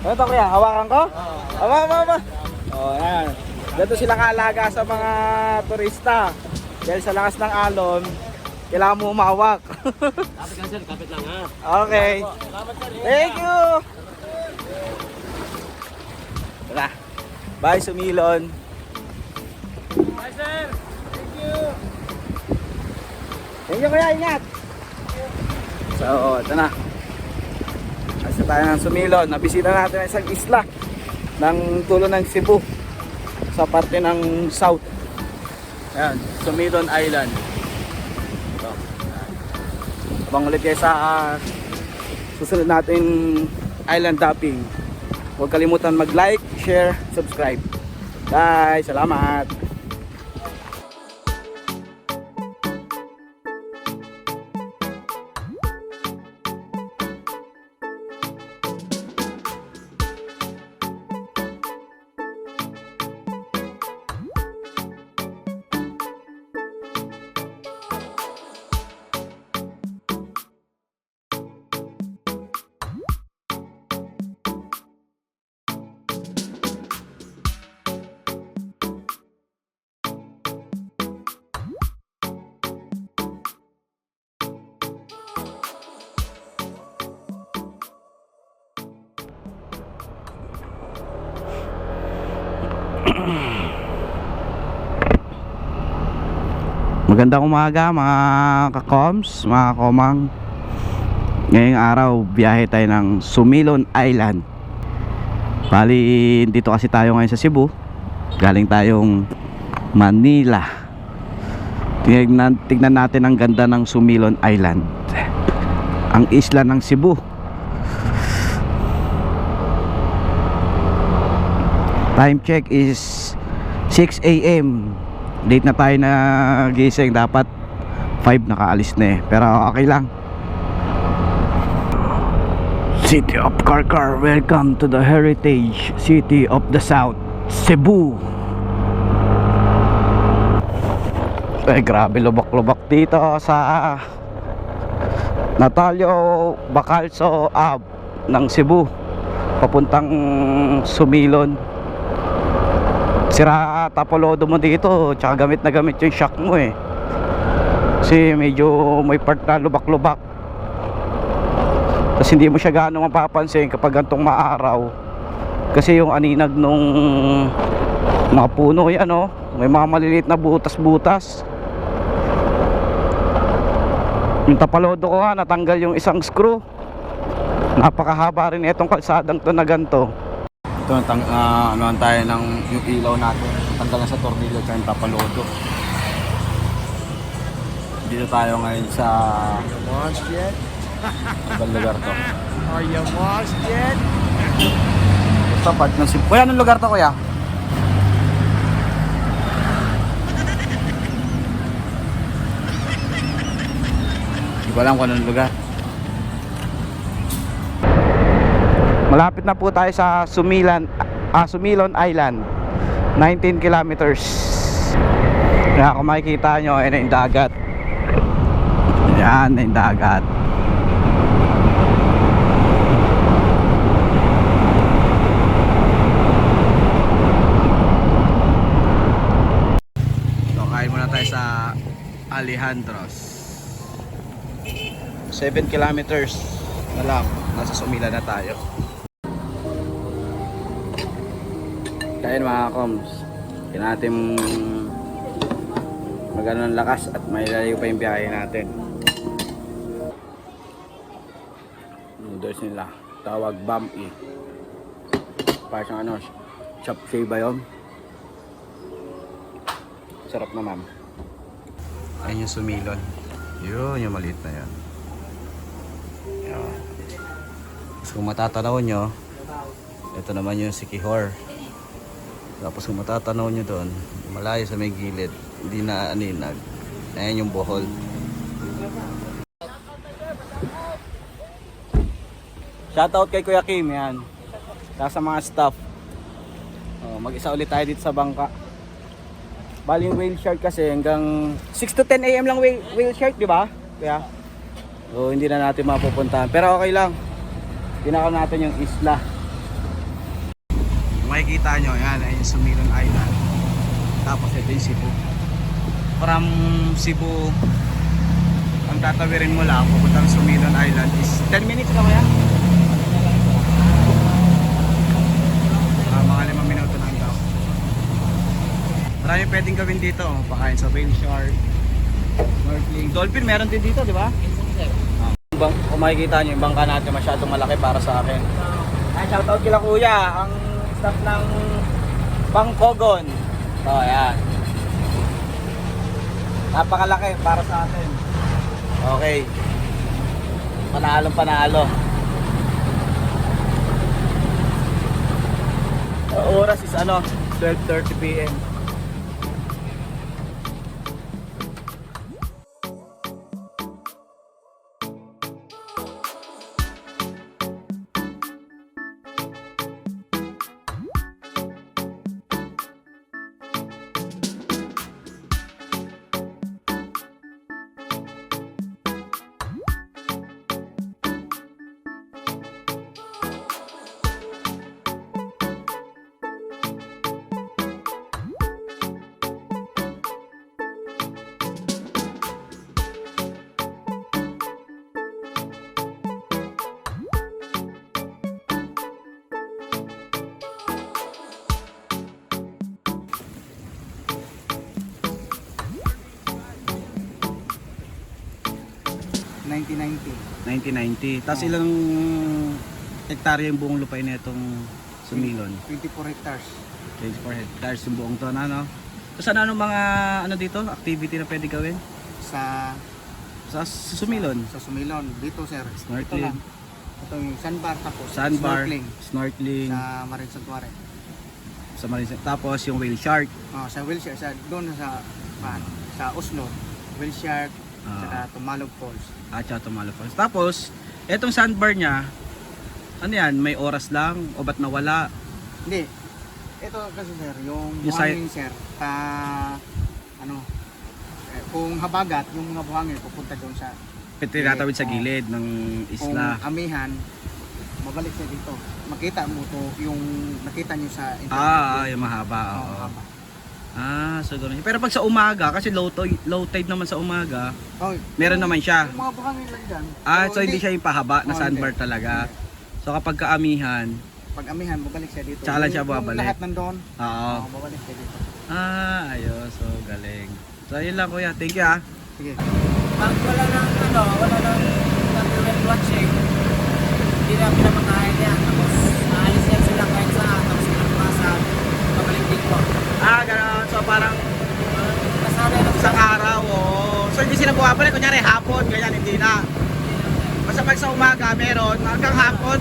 Ito kuya, hawakan ko? Aba, aba, aba. Oh, yan. Dito sila kaalaga sa mga turista. Dahil sa lakas ng alon, kailangan mo umawak. Kapit lang sir, kapit lang ha. okay. Thank you! Tara. Bye, Sumilon. Bye sir. Thank you. Thank you, kuya. Ingat! So, ito na. Kasi tayo ng Sumilon. Nabisita natin ang isang isla ng tulo ng Cebu sa parte ng South. Ayan, Sumilon Island. Ito. Abang ulit kayo sa ah, susunod natin island hopping. Huwag kalimutan mag-like, share, subscribe. Bye! Salamat! Magandang umaga mga kakoms, mga komang. Ngayong araw, biyahe tayo ng Sumilon Island. Bali, dito kasi tayo ngayon sa Cebu. Galing tayong Manila. Tignan, tignan natin ang ganda ng Sumilon Island. Ang isla ng Cebu Time check is 6 a.m. Late na tayo na gising Dapat 5 nakaalis na eh. Pero okay lang. City of Karkar Welcome to the Heritage City of the South Cebu. Eh grabe lubak-lubak dito sa Natalio Bacalso Ave ng Cebu papuntang Sumilon sira tapolodo mo dito tsaka gamit na gamit yung shock mo eh. Kasi medyo may part na lubak-lubak. Tapos hindi mo siya gaano mapapansin kapag gantong maaraw. Kasi yung aninag nung mga puno yan oh may mga maliliit na butas-butas. Yung tapalodo ko nga natanggal yung isang screw. Napakahaba rin itong kalsadang to na ganto ito, tang, uh, ano tayo ng yung ilaw natin. Tanggal na sa tornilyo at yung tapalodo. Dito tayo ngayon sa Launched yet? ibang lugar to. Are you launched yet? Sa part ng Cebu. Kuya, anong lugar to kuya? Hindi ko alam kung anong lugar. Malapit na po tayo sa Sumilan, ah, Sumilon Island. 19 kilometers. Kaya kung makikita nyo, ayun na yung dagat. Yan na yung dagat. So, kain muna tayo sa Alejandros. 7 kilometers na lang. Nasa Sumila na tayo. Kain mga koms. Kaya natin magano ng lakas at may lalayo pa yung biyahe natin. Noodles nila. Tawag Bami. Para siyang ano, chop suey ba yun? Sarap naman. Ayun yung sumilon. Yun, yung maliit na yan. Yan. Tapos kung matatanaw nyo, ito naman yung Sikihor. Tapos kung matatanaw nyo doon, malayo sa may gilid, hindi na aninag. Ayan yung bohol. Shoutout kay Kuya Kim, yan. Saka sa mga staff. Oh, mag-isa ulit tayo dito sa bangka. Bali yung whale shark kasi hanggang 6 to 10 AM lang whale, whale shark, di ba? Kaya, so hindi na natin mapupuntahan. Pero okay lang. Tinakaw natin yung isla. Makikita nyo, yan ay Sumilon Island. Tapos ito yung Cebu. From Cebu, ang tatawirin mo lang, pupuntang Sumilon Island is 10 minutes ka kaya? Ah, mga limang minuto lang daw. Marami pwedeng gawin dito. oh. Pakain sa whale shark, snorkeling. Dolphin meron din dito, di ba? Ah. Bang, kung makikita nyo, yung bangka natin masyadong malaki para sa akin. Ay, shoutout kila kuya, ang staff ng Bangkogon. So, ayan. Napakalaki para sa atin. Okay. Panalong panalo. Ang oras is ano, 12.30 p.m. $19.90. 1990. Tapos ilang hektarya yung buong lupain na itong Sumilon? 24 hectares. 24 hectares yung buong to na, no? Tapos ano, ano mga ano dito, activity na pwede gawin? Sa, Sa, sa Sumilon? sa Sumilon. Dito sir. Snorkeling. Ito lang. Ito yung sandbar tapos Sandbar, snorkeling snorkeling, sa Marine Sanctuary. sa Marines. Tapos yung whale shark. Oh, sa wheelchair, sa, doon sa, pan, sa Oslo. Whale shark, Ah. saka Tumalog Falls. at saka Tumalo Falls. Tapos, etong sandbar niya, ano yan, may oras lang o ba't nawala? Hindi. Ito kasi sir, yung Yung buhangin sir, pa, ano, eh, kung habagat, yung mga buhangin pupunta doon sa, Tinatawid sa gilid ng kung isla. amihan, babalik siya dito. Makita mo to, yung nakita nyo sa internet. Ah, ah, yung mahaba. Oo, oo. Ah, so ganun. Pero pag sa umaga, kasi low tide, low tide naman sa umaga, Oh, meron naman siya. Yung mga buhangin lang dyan. Ah, Pero so hindi siya yung pahaba na Oo, sandbar hindi. talaga. So kapag kaamihan, Pag amihan, babalik siya dito. Tsaka lang Yung- siya yung babalik. lahat nandoon, oo. oh, babalik siya dito. Ah, ayos. So galing. So yun lang kuya. Thank you ah. Sige. Pag wala nang ano, wala nang government watching, hindi na pinamakain yan. Tapos, aalis yan sila kahit saan. Tapos, pinapasa, pabalik din po. Ah, ganun. So parang Kasanay na isang araw. Oh. So hindi bumabalik. Kunyari hapon, ganyan, hindi na. Basta pag sa umaga, meron. Hanggang hapon,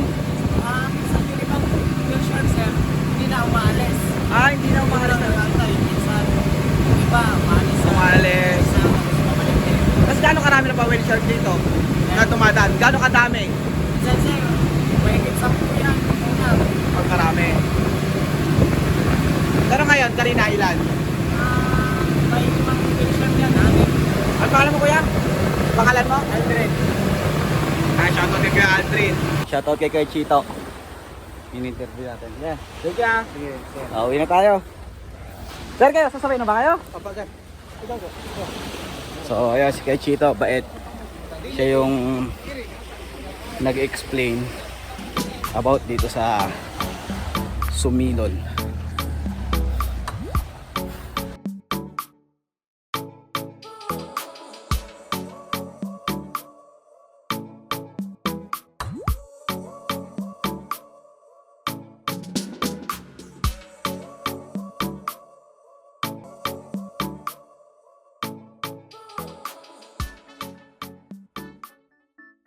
Ah, yung ibang version, sir, hindi na umaalis. ah, hindi na Wala umalis na yung iba, umaalis sa Umalis. isa, tapos gaano karami na pa whale shark dito? Na tumadaan. Gaano kadami? Minsan, sir, sa yan. Pag karami. Pero ngayon, kanina ilan? ah, may ibang version yan, anim. Ano pangalan mo kuya? Pangalan mo? Aldrin. Ah, shoutout kay Kuya Aldrin. Shoutout kay Kuya Chito. In-interview natin. Yeah. Thank you ah. Sige. Sige. Ah, uwi na tayo. Sir, kayo, sasabay na ba kayo? Papa, sir. So, ayan si Kuya Chito, bait. Siya yung nag-explain about dito sa Sumilon.